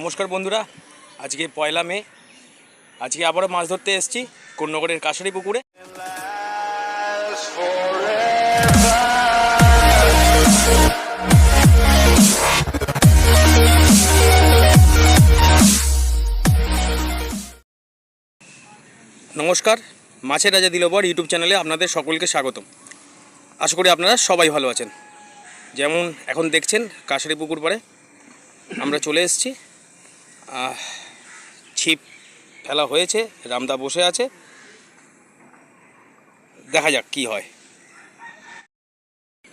নমস্কার বন্ধুরা, আজকে পয়লা মে, আজকে আবারও মাছ ধরতে এসেছি কোন্নগরের কাশারি পুকুরে। নমস্কার, মাছের রাজা দিলবর ইউটিউব চ্যানেলে আপনাদের সকলকে স্বাগতম। আশা করি আপনারা সবাই ভালো আছেন। যেমন এখন দেখছেন কাশারি পুকুর পাড়ে, আমরা চলে এসেছি। ছিপ ফেলা হয়েছে, রামদা বসে আছে। দেখা যাক কি হয়।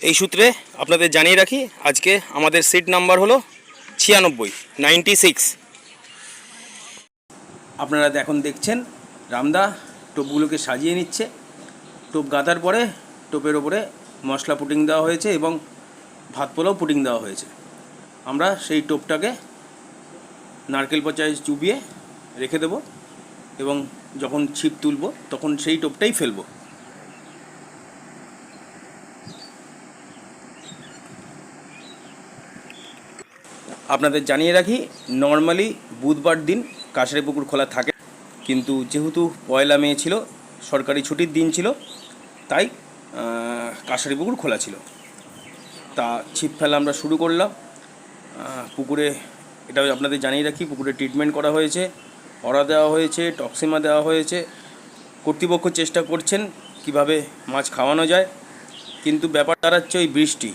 এই সূত্রে আপনাদের জানিয়ে রাখি, আজকে আমাদের সিট নাম্বার হলো ছিয়ানব্বই, নাইনটি সিক্স। আপনারা এখন দেখছেন, রামদা টোপগুলোকে সাজিয়ে নিচ্ছে। টোপ গাঁথার পরে টোপের ওপরে মশলা পুটিং দেওয়া হয়েছে এবং ভাত পোলাও পুটিং দেওয়া হয়েছে। আমরা সেই টোপটাকে নারকেল পচায় চুবিয়ে রেখে দেব এবং যখন ছিপ তুলব তখন সেই টোপটাই ফেলব। আপনাদের জানিয়ে রাখি নর্মালি বুধবার দিন কাশারি পুকুর খোলা থাকে, কিন্তু যেহেতু পয়লা মে ছিল, সরকারি ছুটির দিন ছিল, তাই কাশারি পুকুর খোলা ছিল। তা ছিপ ফেলা আমরা শুরু করলাম। পুকুরে এটা আপনাদের জানিয়ে রাখি, পুকুরে ট্রিটমেন্ট করা হয়েছে অরা দেওয়া হয়েছে, টক্সিমা দেওয়া হয়েছে। কর্তৃপক্ষ চেষ্টা করছেন কীভাবে মাছ খাওয়ানো যায়, কিন্তু ব্যাপার দাঁড়াচ্ছে ওই বৃষ্টি।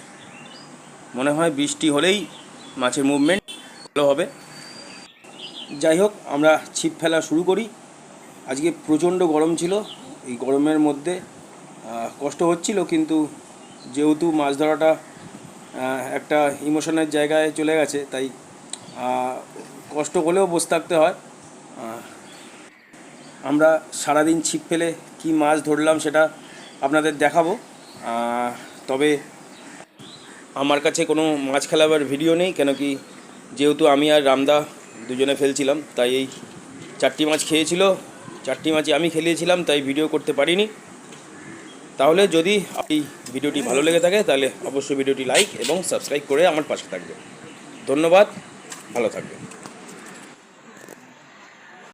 মনে হয় বৃষ্টি হলেই মাছের মুভমেন্ট ভালো হবে। যাই হোক, আমরা ছিপ ফেলা শুরু করি। আজকে প্রচণ্ড গরম ছিল, এই গরমের মধ্যে কষ্ট হচ্ছিল, কিন্তু যেহেতু মাছ ধরাটা একটা ইমোশনের জায়গায় চলে গেছে, তাই কষ্ট হলেও বসে থাকতে হয়। আমরা সারাদিন ছিপ ফেলে কি মাছ ধরলাম সেটা আপনাদের দেখাবো। তবে আমার কাছে কোনো মাছ খেলাবার ভিডিও নেই, কেন কি যেহেতু আমি আর রামদা দুজনে ফেলছিলাম, তাই এই চারটি মাছ খেয়েছিল। চারটি মাছই আমি খেলিয়েছিলাম, তাই ভিডিও করতে পারিনি। তাহলে যদি এই ভিডিওটি ভালো লেগে থাকে, তাহলে অবশ্যই ভিডিওটি লাইক এবং সাবস্ক্রাইব করে আমার পাশে থাকবে। ধন্যবাদ। ভালো থাকবেন।